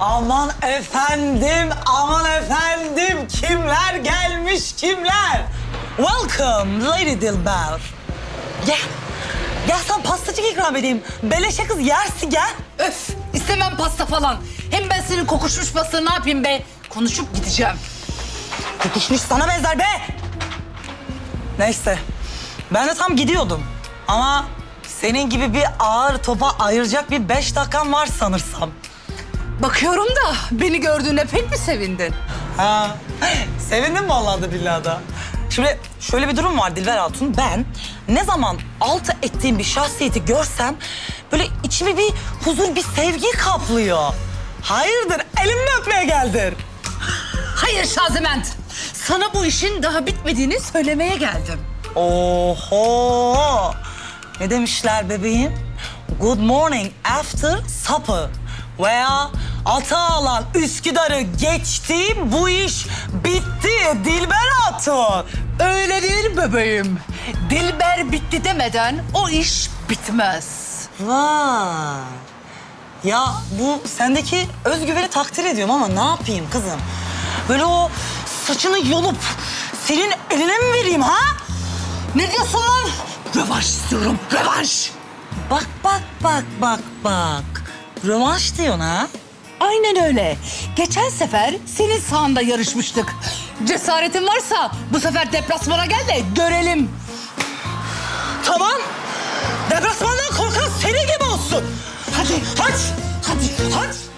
Aman efendim, aman efendim. Kimler gelmiş, kimler? Welcome Lady Dilber. Gel. Gel sen pastacık ikram edeyim. Beleşe kız yersin gel. Öf istemem pasta falan. Hem ben senin kokuşmuş pastanı ne yapayım be? Konuşup gideceğim. Kokuşmuş sana benzer be. Neyse. Ben de tam gidiyordum. Ama senin gibi bir ağır topa ayıracak bir beş dakikan var sanırsam. Bakıyorum da beni gördüğüne pek mi sevindin? Ha. Sevindim vallahi da billahi da. Şimdi şöyle bir durum var Dilber Hatun. Ben ne zaman altı ettiğim bir şahsiyeti görsem böyle içimi bir huzur, bir sevgi kaplıyor. Hayırdır? Elimle öpmeye geldin. Hayır Şaziment. Sana bu işin daha bitmediğini söylemeye geldim. Oho! Ne demişler bebeğim? Good morning after supper. Veya ata alan Üsküdar'ı geçti, bu iş bitti Dilber Hatun. Öyle değil bebeğim. Dilber bitti demeden o iş bitmez. Vay. Ya bu sendeki özgüveni takdir ediyorum ama ne yapayım kızım? Böyle o saçını yolup senin eline mi vereyim ha? Ne diyorsun lan? Rövanş istiyorum, rövanş. Bak bak bak bak bak. Rövanş diyorsun ha? Aynen öyle. Geçen sefer senin sahanda yarışmıştık. Cesaretin varsa bu sefer deplasmana gel de görelim. Tamam. Deplasmandan korkan senin gibi olsun. Hadi, hadi, hadi, hadi.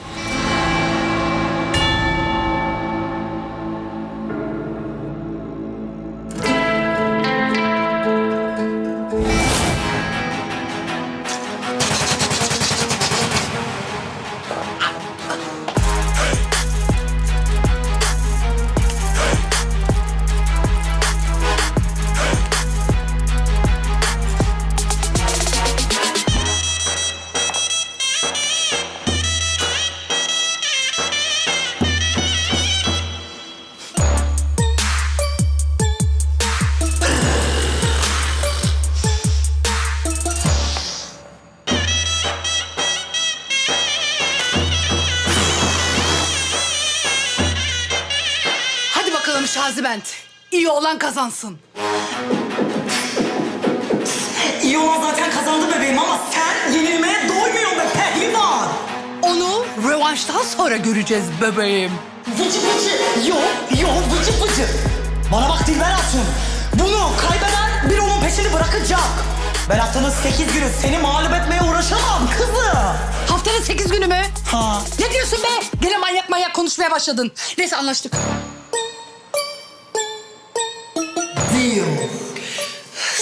Şaziment. İyi olan kazansın. İyi olan zaten kazandı bebeğim ama sen yenilmeye doymuyorsun be pehlivan. Onu rövanştan sonra göreceğiz bebeğim. Vıcı vıcı. Yo, yo vıcı vıcı. Bana bak Dilber Hatun. Bunu kaybeden bir onun peşini bırakacak. Ben haftanın sekiz günü seni mağlup etmeye uğraşamam kızım. Haftanın sekiz günü mü? Ha. Ne diyorsun be? Gene manyak manyak konuşmaya başladın. Neyse anlaştık. Deal.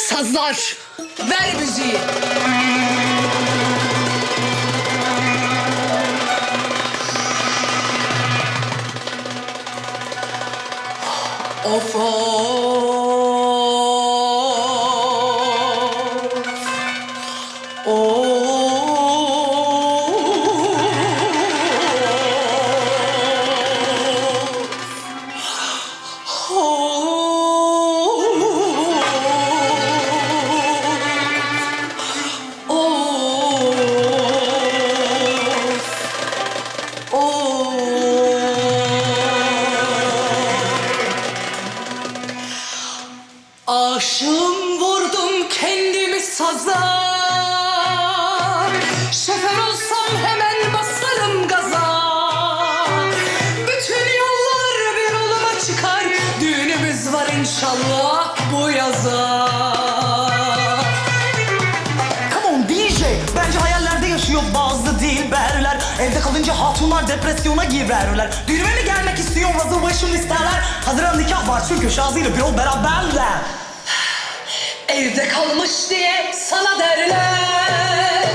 Sazlar, ver müziği. Of of. Hatunlar depresyona girerler. Düğüne mi gelmek istiyor reservation isterler. Haziran nikah var çünkü Şazi ile bir ol beraberler. Evde kalmış diye sana derler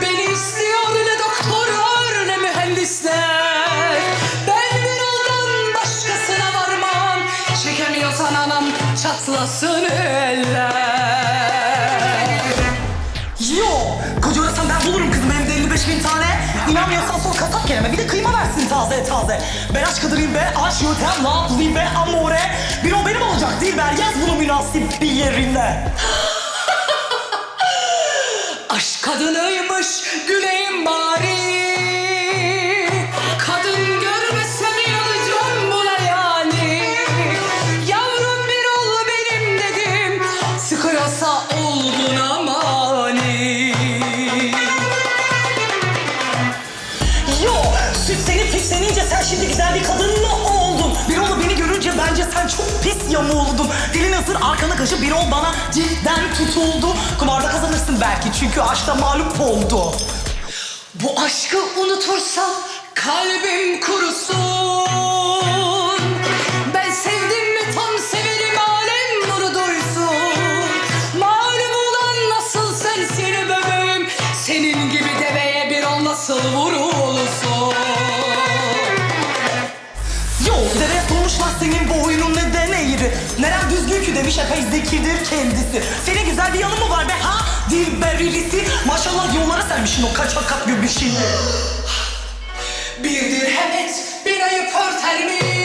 Beni istiyor ne doktorlar ne mühendisler Ben bir yoldan başkasına varmam Çekemiyorsan anam çatlasın kasap kelime. Bir de kıyma versin taze taze. Ben aşk kıdırayım be, aşk yöntem, ne yapayım be, amore. Bir o benim olacak değil. Dilber, yaz bunu münasip bir yerinde. aşk kadınıymış, güneyim bari. Sıkıyorsa sen çok pis yamuğuldun. Dilin ısır arkana kaşı bir ol bana cidden tutuldu. Kumarda kazanırsın belki çünkü aşkta mağlup oldu. Bu aşkı unutursam kalbim kurusun. Demiş epey zekidir kendisi. Senin güzel bir yanı mı var be ha? Dilber irisi. Maşallah yollara sermişsin o kaçak kat göbüşünü. Bir dirhem et bir ayı örtermiş.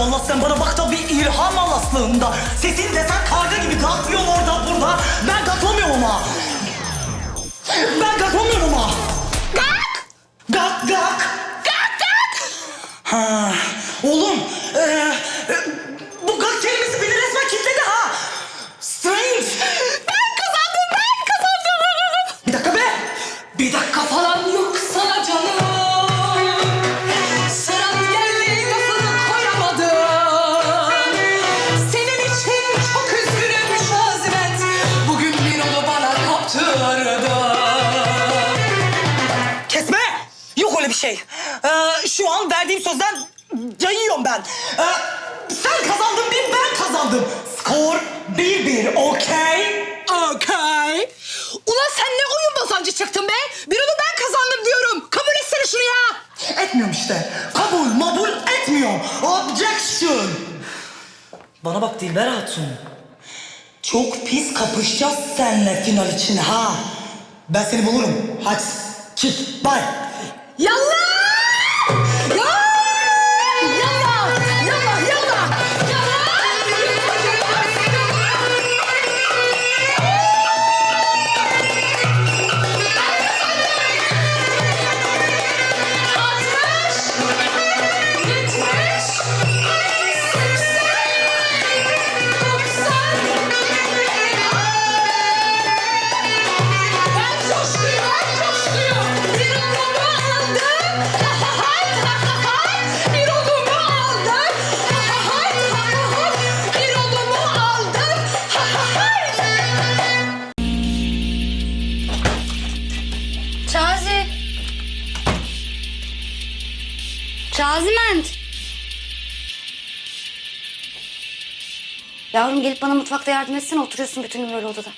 Vallahi sen bana bak da bir ilham al aslında. Sesin desen karga ben. Ee, sen kazandın bir ben kazandım. Skor bir bir, okey? Okey. Ulan sen ne oyun bozancı çıktın be? Bir onu ben kazandım diyorum. Kabul etsene şunu ya. Etmiyorum işte. Kabul, mabul etmiyorum. Objection. Bana bak Dilber Hatun. Çok pis kapışacağız seninle final için ha. Ben seni bulurum. Hadi. Çık. Bye. Yallah! Ya! Yavrum gelip bana mutfakta yardım etsene. Oturuyorsun bütün gün böyle odada.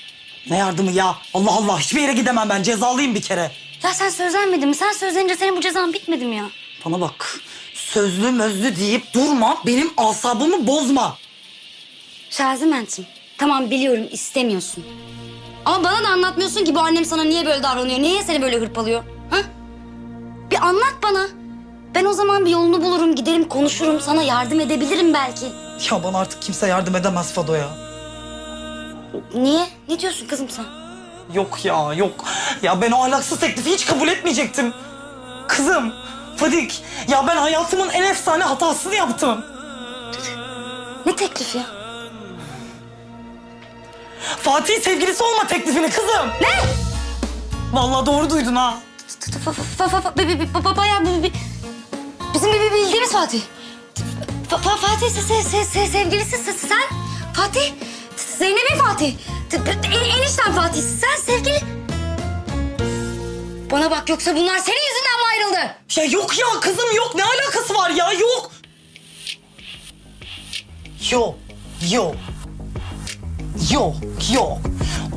Ne yardımı ya? Allah Allah hiçbir yere gidemem ben. Cezalıyım bir kere. Ya sen sözlenmedin mi? Sen sözlenince senin bu cezan bitmedi mi ya? Bana bak. Sözlü mözlü deyip durma. Benim asabımı bozma. Şaziment'im. Tamam biliyorum istemiyorsun. Ama bana da anlatmıyorsun ki bu annem sana niye böyle davranıyor? Niye seni böyle hırpalıyor? Ha? Bir anlat bana. Ben o zaman bir yolunu bulurum, giderim, konuşurum. Sana yardım edebilirim belki. Ya bana artık kimse yardım edemez Fado ya. Niye? Ne diyorsun kızım sen? Yok ya yok. Ya ben o ahlaksız teklifi hiç kabul etmeyecektim. Kızım, Fadik. Ya ben hayatımın en efsane hatasını yaptım. Ne teklif ya? Fatih sevgilisi olma teklifini kızım. Ne? Vallahi doğru duydun ha. Fa- fa- fa- fa- bi- bi- bi- ba- Bayağı bi- bi- bizim bir bildiğimiz Fatih. Fa- fa- Fatih se- se- se- se- sevgilisi se- sen. Fatih. Zeynep'in Fatih. En, enişten Fatih. Sen sevgili. Bana bak yoksa bunlar senin yüzünden mi ayrıldı? Ya yok ya kızım yok. Ne alakası var ya yok. Yok, yok. Yok, yok.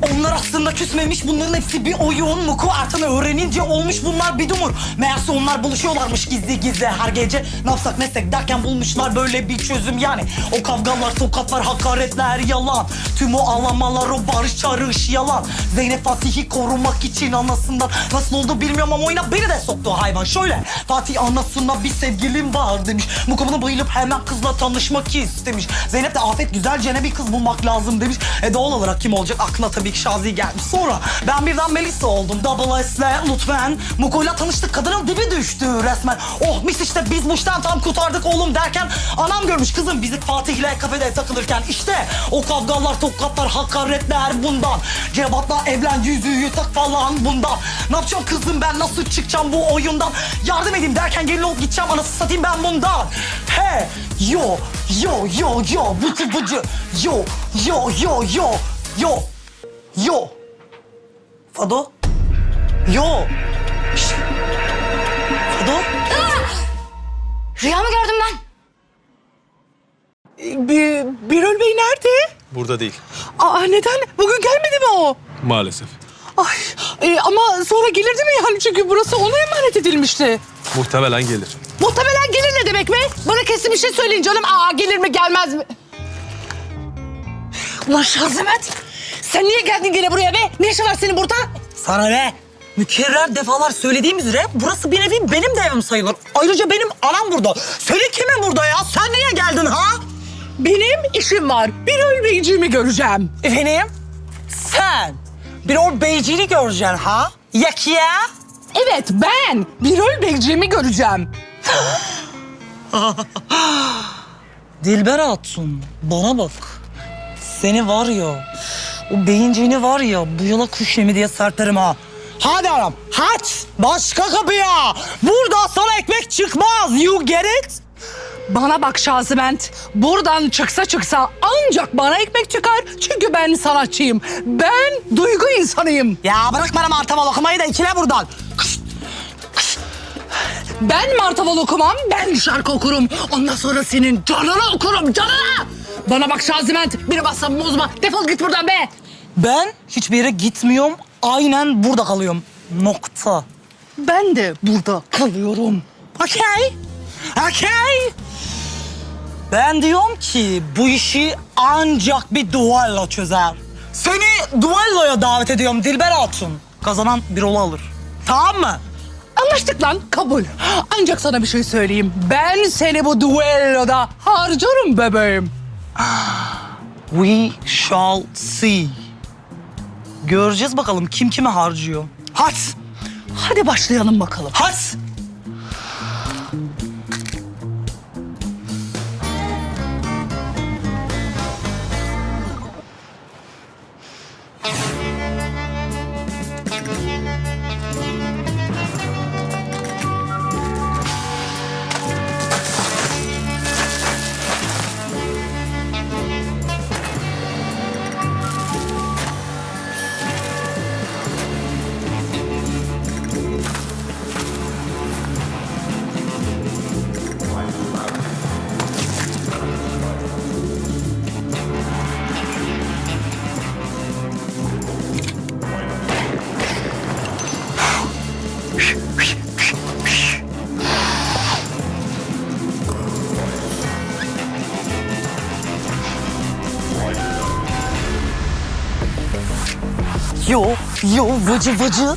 Onlar aslında küsmemiş. Bunların hepsi bir oyun. Muku Ertan öğrenince olmuş bunlar bir dumur. Meğerse onlar buluşuyorlarmış gizli gizli her gece. Ne yapsak ne etsek derken bulmuşlar böyle bir çözüm yani. O kavgalar, tokatlar, hakaretler yalan. Tüm o ağlamalar, o barış çağrış yalan. Zeynep Fatih'i korumak için anasından nasıl oldu bilmiyorum ama oyuna beni de soktu hayvan. Şöyle Fatih anasına bir sevgilim var demiş. Muku bunu bayılıp hemen kızla tanışmak istemiş. Zeynep de Afet güzelce bir kız bulmak lazım demiş. E doğal olarak kim olacak? Aklına tabii ki Şazi gelmiş. Sonra ben birden Melisa oldum. Double S'le lütfen. Muko'yla tanıştık. Kadının dibi düştü resmen. Oh mis işte biz bu işten tam kurtardık oğlum derken anam görmüş kızım bizi Fatih'le kafede takılırken işte o kavgalar, tokatlar, hakaretler bundan. Cevat'la evlen yüzüğü tak falan bundan. Ne yapacağım kızım ben nasıl çıkacağım bu oyundan? Yardım edeyim derken gelin olup gideceğim anası satayım ben bundan. He yo yo yo yo bıcı bıcı yo yo yo yo yo yo. Fado? Yo. Şşt. Fado? Rüya mı gördüm ben? Bir, Birol Bey nerede? Burada değil. Aa neden? Bugün gelmedi mi o? Maalesef. Ay e, ama sonra gelirdi mi yani çünkü burası ona emanet edilmişti. Muhtemelen gelir. Muhtemelen gelir ne demek be? Bana kesin bir şey söyleyin canım. Aa gelir mi gelmez mi? Ulan Şazimet sen niye geldin gene buraya be? Ne işin var senin burada? Sana ne? Mükerrer defalar söylediğim üzere burası bir nevi benim de evim sayılır. Ayrıca benim anam burada. Senin kimin burada ya? Sen niye geldin ha? Benim işim var. Birol Beyciğimi göreceğim. Efendim? Sen bir o beyciğini göreceksin ha? Yak ya? Evet ben Birol Beyciğimi göreceğim. Dilber Hatun bana bak. Seni var ya, o beyinciğini var ya bu yola kuş yemi diye sertlerim ha. Hadi anam, hadi başka kapıya. Burada sana ekmek çıkmaz, you get it? Bana bak Şaziment. Buradan çıksa çıksa ancak bana ekmek çıkar. Çünkü ben sanatçıyım. Ben duygu insanıyım. Ya bırak bana martaval okumayı da ikile buradan. Ben martaval okumam, ben şarkı okurum. Ondan sonra senin canını okurum, canını. Bana bak Şaziment, biri bassam bozma. Defol git buradan be. Ben hiçbir yere gitmiyorum, aynen burada kalıyorum. Nokta. Ben de burada kalıyorum. Okey. Okey. Ben diyorum ki bu işi ancak bir duello çözer. Seni duelloya davet ediyorum Dilber Hatun. Kazanan bir ola alır. Tamam mı? Anlaştık lan, kabul. Ancak sana bir şey söyleyeyim. Ben seni bu duelloda harcarım bebeğim. We shall see. Göreceğiz bakalım kim kime harcıyor. Hadi. Hadi başlayalım bakalım. Hadi. Yo, yo, vıcı vıcı.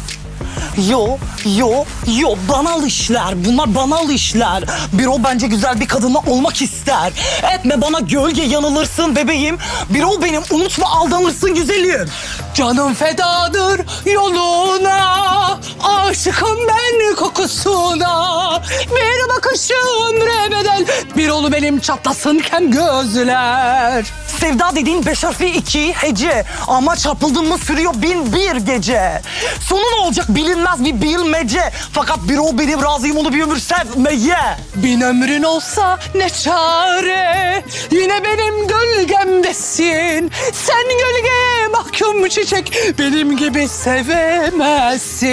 Yo, yo, yo banal işler. Bunlar banal işler. Bir o bence güzel bir kadınla olmak ister. Etme bana gölge yanılırsın bebeğim. Bir o benim unutma aldanırsın güzelim. Canım fedadır yoluna Aşıkım ben kokusuna Bir bakışım remeden Bir olu benim çatlasın kem gözler Sevda dediğin beş harfli iki hece. Ama çarpıldın mı sürüyor bin bir gece. Sonu ne olacak bilinmez bir bilmece. Fakat bir o benim razıyım onu bir ömür sevmeye. Bin ömrün olsa ne çare Yine benim gölgemdesin Sen gölgeye mahkum çiçek Benim gibi sevemezsin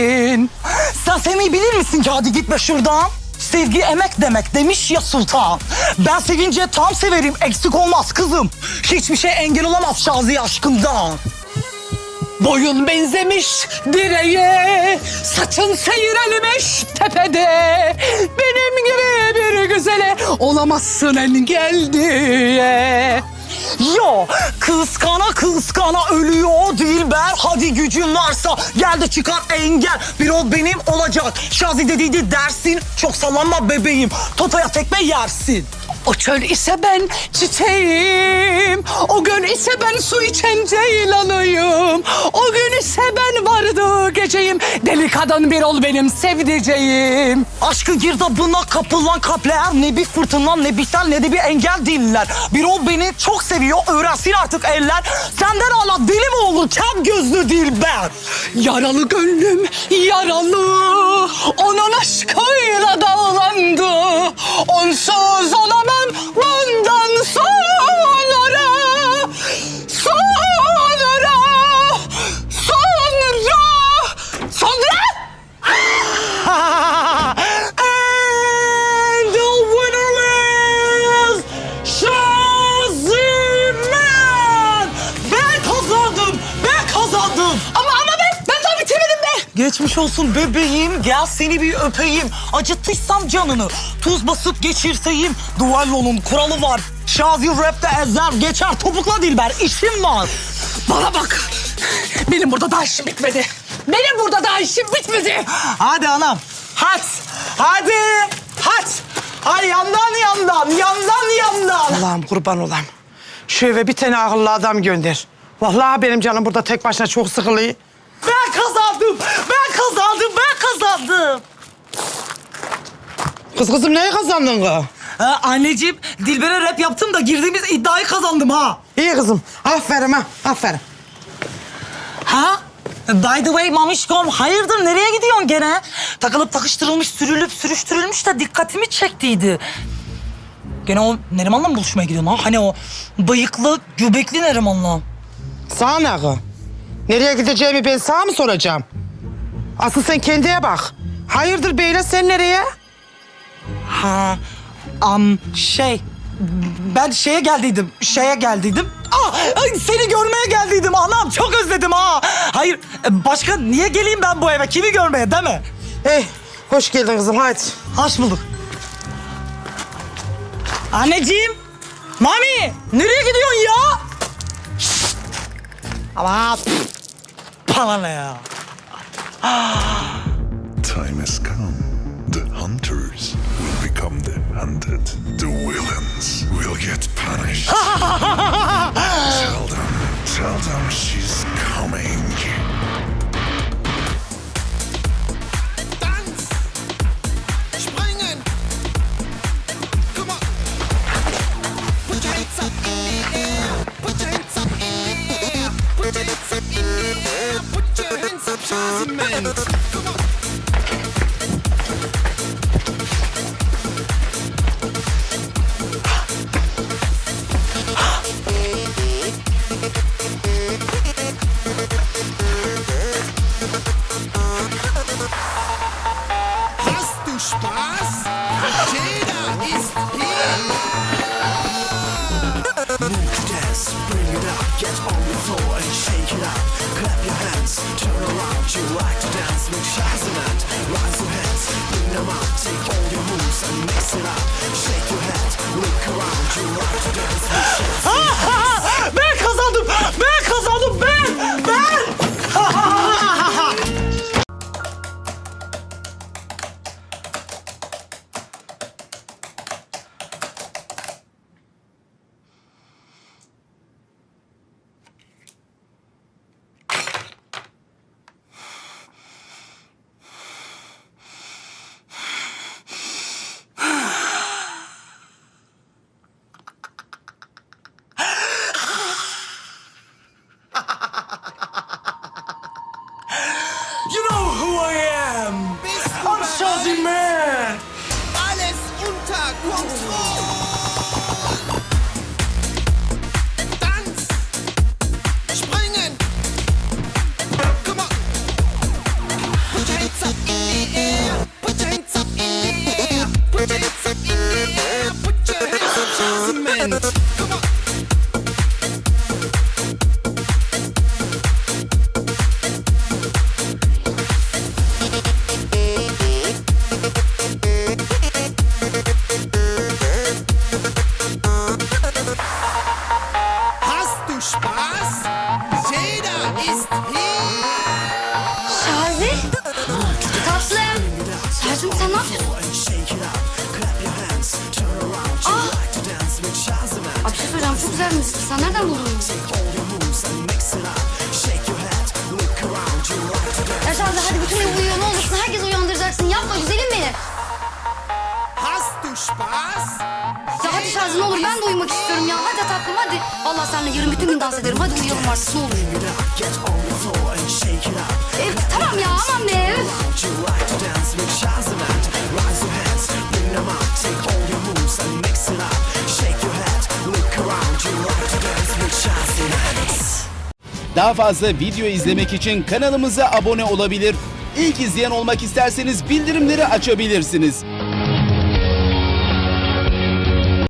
Sen sevmeyi bilir misin ki hadi gitme şuradan. Sevgi emek demek demiş ya sultan. Ben sevince tam severim eksik olmaz kızım. Hiçbir şey engel olamaz Şazi aşkımdan. Boyun benzemiş direğe, saçın seyrelmiş tepede. Benim gibi bir güzele olamazsın engel diye. Yo kıskana kıskana ölüyor Dilber. Hadi gücün varsa gel de çıkar engel. Bir ol benim olacak. Şazi dediydi dersin. Çok sallanma bebeğim. Totoya tekme yersin. O çöl ise ben çiçeğim. O göl ise ben su içen ceylanıyım. O gün ise ben vardı geceyim. Deli kadın bir ol benim sevdiceğim. Aşkı girdabına kapılan kalpler ne bir fırtına ne bir sel ne de bir engel değiller. Bir ol beni çok seviyor öğrensin artık eller. Senden hala deli mi olur kem gözlü Dilber? Yaralı gönlüm yaralı. Onun aşkıyla dağlandı. Onsuz olamam bundan sonra. Sonra. Sonra. Sonra. And the winner is Şazimen. Ben kazandım. Ben kazandım. Ama ama ben, ben daha bitirmedim be. Geçmiş olsun bebeğim. Gel seni bir öpeyim. Acıttıysam canını. Tuz basıp geçirteyim. Duellonun kuralı var. Şazi rapte ezer geçer. Topukla Dilber. işim var. Bana bak. Benim burada daha işim bitmedi. Benim burada daha işim bitmedi. Hadi anam. Hadi. Hadi. Hadi. Hadi yandan yandan. Yandan yandan. Allah'ım kurban olayım. Şu eve bir tane akıllı adam gönder. Vallahi benim canım burada tek başına çok sıkılıyor. Ben kazandım. Ben kazandım. Ben kazandım. Kız kızım neye kazandın kız? Ha, anneciğim Dilber'e rap yaptım da girdiğimiz iddiayı kazandım ha. İyi kızım. Aferin ha. Aferin. Ha? By the way Mamişkom hayırdır nereye gidiyorsun gene? Takılıp takıştırılmış sürülüp sürüştürülmüş de dikkatimi çektiydi. Gene o Neriman'la mı buluşmaya gidiyorsun ha? Hani o bıyıklı göbekli Neriman'la. Sana ne? Nereye gideceğimi ben sana mı soracağım? Asıl sen kendine bak. Hayırdır beyle sen nereye? Ha, am şey ben şeye geldiydim, şeye geldiydim. Ay, seni görmeye geldiydim anam çok özledim ha. Hayır başka niye geleyim ben bu eve kimi görmeye değil mi? Hey, hoş geldin kızım hadi. Hoş bulduk. Anneciğim. Mami. Nereye gidiyorsun ya? Ama ne ya? Time has come. The hunters will become the hunted. The villains will get punished. tell them, tell them she's coming. Tanz! Springen! Come on! Put your hands up in Mix. ne olur ben de uyumak istiyorum ya. Hadi tatlım hadi. Vallahi seninle yarın bütün gün dans ederim. Hadi uyuyalım artık ne olur. E, tamam ya aman be. Daha fazla video izlemek için kanalımıza abone olabilir. İlk izleyen olmak isterseniz bildirimleri açabilirsiniz.